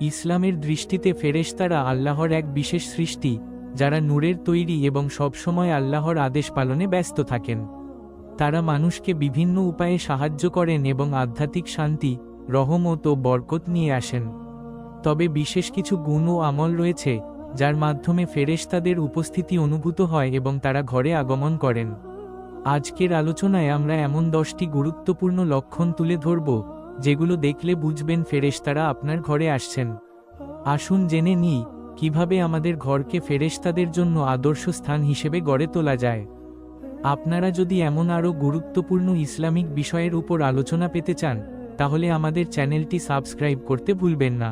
ইসলামের দৃষ্টিতে ফেরেশতারা আল্লাহর এক বিশেষ সৃষ্টি, যারা নূরের তৈরি এবং সবসময় আল্লাহর আদেশ পালনে ব্যস্ত থাকেন। তারা মানুষকে বিভিন্ন উপায়ে সাহায্য করেন এবং আধ্যাত্মিক শান্তি, রহমত ও বরকত নিয়ে আসেন। তবে বিশেষ কিছু গুণ ও আমল রয়েছে, যার মাধ্যমে ফেরেশতাদের উপস্থিতি অনুভূত হয় এবং তারা ঘরে আগমন করেন। আজকের আলোচনায় আমরা এমন দশটি গুরুত্বপূর্ণ লক্ষণ তুলে ধরব যেগুলো দেখলে বুঝবেন ফেরেশতারা আপনার ঘরে আসছেন। আসুন জেনে নিই, কীভাবে আমাদের ঘরকে ফেরেশতাদের জন্য আদর্শ স্থান হিসেবে গড়ে তোলা যায়। আপনারা যদি এমন আরও গুরুত্বপূর্ণ ইসলামিক বিষয়ের উপর আলোচনা পেতে চান, তাহলে আমাদের চ্যানেলটি সাবস্ক্রাইব করতে ভুলবেন না।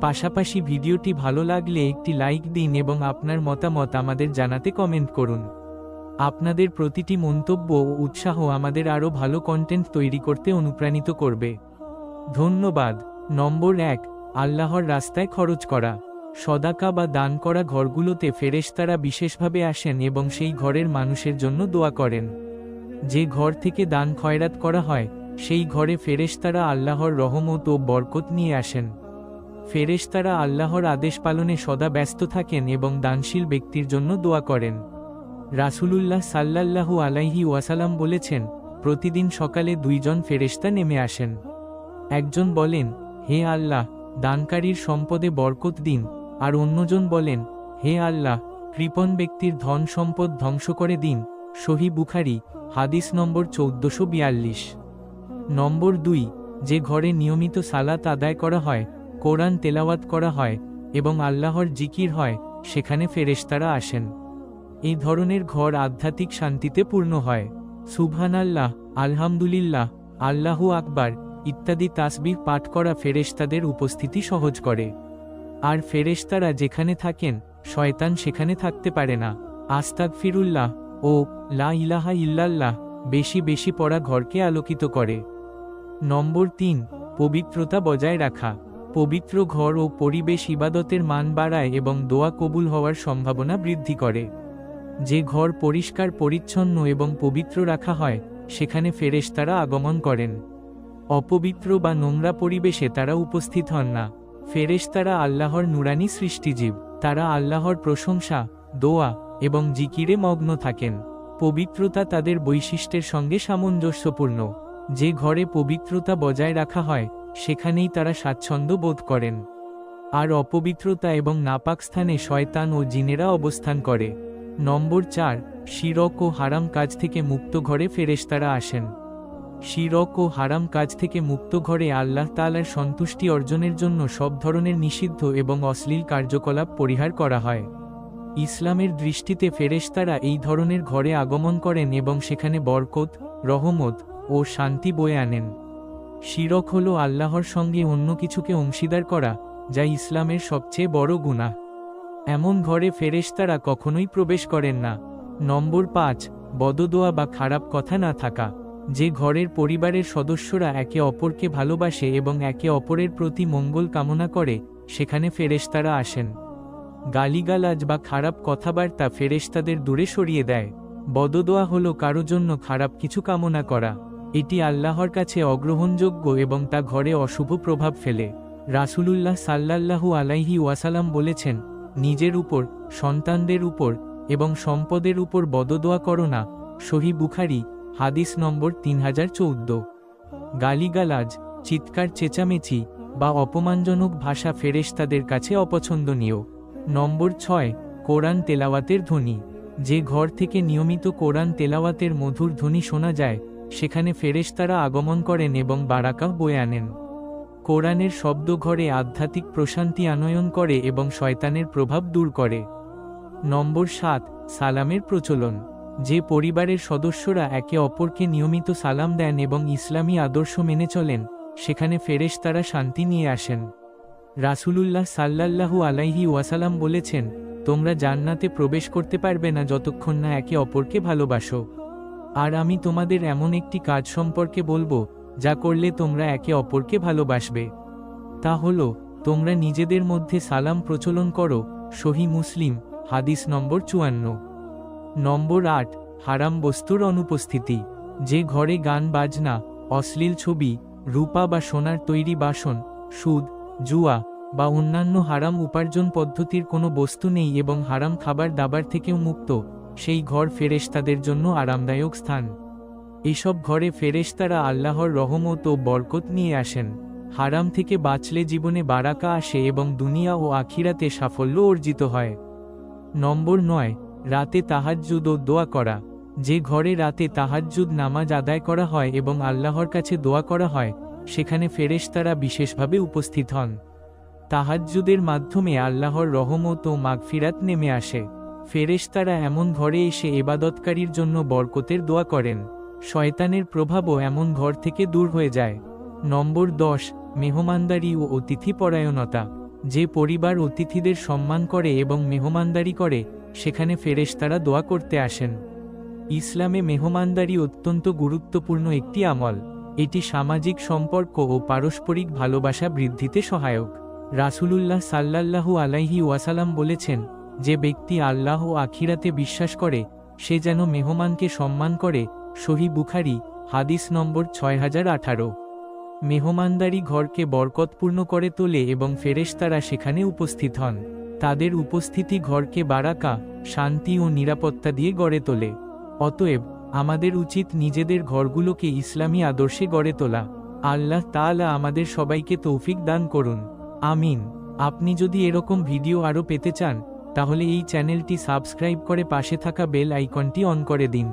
পাশাপাশি ভিডিওটি ভালো লাগলে একটি লাইক দিন এবং আপনার মতামত আমাদের জানাতে কমেন্ট করুন। আপনাদের প্রতিটি মন্তব্য ও উৎসাহ আমাদের আরও ভালো কন্টেন্ট তৈরি করতে অনুপ্রাণিত করবে। ধন্যবাদ। নম্বর এক, আল্লাহর রাস্তায় খরচ করা। সদাকা বা দান করা ঘরগুলোতে ফেরেশতারা বিশেষভাবে আসেন এবং সেই ঘরের মানুষের জন্য দোয়া করেন। যে ঘর থেকে দান খয়রাত করা হয়, সেই ঘরে ফেরেশতারা আল্লাহর রহমত ও বরকত নিয়ে আসেন। ফেরেশতারা আল্লাহর আদেশ পালনে সদা ব্যস্ত থাকেন এবং দানশীল ব্যক্তির জন্য দোয়া করেন। রাসূলুল্লাহ সাল্লাল্লাহু আলাইহি ওয়াসালাম বলেছেন, প্রতিদিন সকালে দুইজন ফেরেশতা নেমে আসেন। একজন বলেন, হে আল্লাহ, দানকারীর সম্পদে বরকত দিন। আর অন্যজন বলেন, হে আল্লাহ, কৃপণ ব্যক্তির ধন সম্পদ ধ্বংস করে দিন। সহি বুখারি, হাদিস নম্বর চৌদ্দশো বিয়াল্লিশ। নম্বর দুই, যে ঘরে নিয়মিত সালাত আদায় করা হয়, কোরআন তেলাওয়াত করা হয় এবং আল্লাহর জিকির হয়, সেখানে ফেরেশতারা আসেন। এই ধরনের ঘর আধ্যাত্মিক শান্তিতে পূর্ণ হয়। সুবহানাল্লাহ, আলহামদুলিল্লাহ, আল্লাহু আকবার, ইত্যাদি তাসবিহ পাঠ করা ফেরেশতাদের উপস্থিতি সহজ করে। আর ফেরেশতারা যেখানে থাকেন, শয়তান সেখানে থাকতে পারে না। আস্তাক ফিরুল্লাহ ও লা ইলাহা ইল্লাল্লাহ, বেশি বেশি পড়া ঘরকে আলোকিত করে। নম্বর তিন, পবিত্রতা বজায় রাখা। পবিত্র ঘর ও পরিবেশ ইবাদতের মান বাড়ায় এবং দোয়া কবুল হওয়ার সম্ভাবনা বৃদ্ধি করে। যে ঘর পরিষ্কার, পরিচ্ছন্ন এবং পবিত্র রাখা হয়, সেখানে ফেরেশতারা আগমন করেন। অপবিত্র বা নোংরা পরিবেশে তারা উপস্থিত হন না। ফেরেশতারা আল্লাহর নুরানি সৃষ্টিজীব। তারা আল্লাহর প্রশংসা, দোয়া এবং জিকিরে মগ্ন থাকেন। পবিত্রতা তাদের বৈশিষ্ট্যের সঙ্গে সামঞ্জস্যপূর্ণ। যে ঘরে পবিত্রতা বজায় রাখা হয়, সেখানেই তারা স্বাচ্ছন্দ্য বোধ করেন। আর অপবিত্রতা এবং নাপাক স্থানে শয়তান ও জিনেরা অবস্থান করে। নম্বর চার, শিরক ও হারাম কাজ থেকে মুক্ত ঘরে ফেরেশতারা আসেন। শিরক ও হারাম কাজ থেকে মুক্ত ঘরে আল্লাহ তালার সন্তুষ্টি অর্জনের জন্য সব ধরনের নিষিদ্ধ এবং অশ্লীল কার্যকলাপ পরিহার করা হয়। ইসলামের দৃষ্টিতে ফেরেশতারা এই ধরনের ঘরে আগমন করেন এবং সেখানে বরকত, রহমত ও শান্তি বয়ে আনেন। শিরক হল আল্লাহর সঙ্গে অন্য কিছুকে অংশীদার করা, যা ইসলামের সবচেয়ে বড় গুনাহ। এমন ঘরে ফেরেশতারা কখনোই প্রবেশ করেন না। নম্বর পাঁচ, বদদোয়া বা খারাপ কথা না থাকা। যে ঘরের পরিবারের সদস্যরা একে অপরকে ভালোবাসে এবং একে অপরের প্রতি মঙ্গল কামনা করে, সেখানে ফেরেশতারা আসেন। গালিগালাজ বা খারাপ কথাবার্তা ফেরেশতাদের দূরে সরিয়ে দেয়। বদদোয়া হলো কারও জন্য খারাপ কিছু কামনা করা। এটি আল্লাহর কাছে অগ্রহণযোগ্য এবং তা ঘরে অশুভ প্রভাব ফেলে। রাসূলুল্লাহ সাল্লাল্লাহু আলাইহি ওয়াসালাম বলেছেন নিজের উপর, সন্তানদের উপর এবং সম্পদের উপর বদদোয়া করো না, সহি বুখারি, হাদিস নম্বর তিন হাজার চৌদ্দ। গালিগালাজ, চিৎকার চেঁচামেচি বা অপমানজনক ভাষা ফেরেশতাদের কাছে অপছন্দনীয়। নম্বর ছয়, কোরআন তেলাওয়াতের ধ্বনি। যে ঘর থেকে নিয়মিত কোরআন তেলাওয়াতের মধুর ধ্বনি শোনা যায়, সেখানে ফেরেশতারা আগমন করেন এবং বারাকা বয়ে আনেন। কোরআনের শব্দ ঘরে আধ্যাত্মিক প্রশান্তি আনয়ন করে এবং শয়তানের প্রভাব দূর করে। নম্বর সাত, সালামের প্রচলন। যে পরিবারের সদস্যরা একে অপরকে নিয়মিত সালাম দেন এবং ইসলামী আদর্শ মেনে চলেন, সেখানে ফেরেশ তারা শান্তি নিয়ে আসেন। রাসূলুল্লাহ সাল্লাল্লাহু আলাইহি ওয়াসালাম বলেছেন, তোমরা জান্নাতে প্রবেশ করতে পারবে না যতক্ষণ না একে অপরকে ভালোবাসো। আর আমি তোমাদের এমন একটি কাজ সম্পর্কে বলব যা করলে তোমরা একে অপরকে ভালোবাসবে। তা হল, তোমরা নিজেদের মধ্যে সালাম প্রচলন করো, সহি মুসলিম, হাদিস নম্বর চুয়ান্ন। নম্বর আট, হারাম বস্তুর অনুপস্থিতি। যে ঘরে গান বাজনা, অশ্লীল ছবি, রূপা বা সোনার তৈরি বাসন, সুদ, জুয়া বা অন্যান্য হারাম উপার্জন পদ্ধতির কোনো বস্তু নেই এবং হারাম খাবার দাবার থেকেও মুক্ত, সেই ঘর ফেরেশতাদের জন্য আরামদায়ক স্থান। এসব ঘরে ফেরেশতারা আল্লাহর রহমত ও বরকত নিয়ে আসেন। হারাম থেকে বাঁচলে জীবনে বারাকা আসে এবং দুনিয়া ও আখিরাতে সাফল্য অর্জিত হয়। নম্বর নয়, রাতে তাহাজ্জুদ ও দোয়া করা। যে ঘরে রাতে তাহাজ্জুদ নামাজ আদায় করা হয় এবং আল্লাহর কাছে দোয়া করা হয়, সেখানে ফেরেশতারা বিশেষভাবে উপস্থিত হন। তাহাজ্জুদের মাধ্যমে আল্লাহর রহমত ও মাগফিরাত নেমে আসে। ফেরেশতারা এমন ঘরে এসে এবাদতকারীর জন্য বরকতের দোয়া করেন। শয়তানের প্রভাবও এমন ঘর থেকে দূর হয়ে যায়। নম্বর দশ, মেহমানদারি ও অতিথি পরায়ণতা যে পরিবার অতিথিদের সম্মান করে এবং মেহমানদারি করে, সেখানে ফেরেশতারা দোয়া করতে আসেন। ইসলামে মেহমানদারি অত্যন্ত গুরুত্বপূর্ণ একটি আমল। এটি সামাজিক সম্পর্ক ও পারস্পরিক ভালোবাসা বৃদ্ধিতে সহায়ক। রাসূলুল্লাহ সাল্লাল্লাহু আলাইহি ওয়াসালাম বলেছেন, যে ব্যক্তি আল্লাহ ও আখিরাতে বিশ্বাস করে, সে যেন মেহমানকে সম্মান করে সহি বুখারি, হাদিস নম্বর ছয় হাজার আঠারো। মেহমানদারি ঘরকে বরকতপূর্ণ করে তোলে এবং ফেরেশতারা সেখানে উপস্থিত হন। তাদের উপস্থিতি ঘরকে বারাকা, শান্তি ও নিরাপত্তা দিয়ে গড়ে তোলে। অতএব, আমাদের উচিত নিজেদের ঘরগুলোকে ইসলামী আদর্শে গড়ে তোলা। আল্লাহ তাআলা আমাদের সবাইকে তৌফিক দান করুন। আমিন। আপনি যদি এরকম ভিডিও আরও পেতে চান, তাহলে এই চ্যানেলটি সাবস্ক্রাইব করে পাশে থাকা বেল আইকনটি অন করে দিন।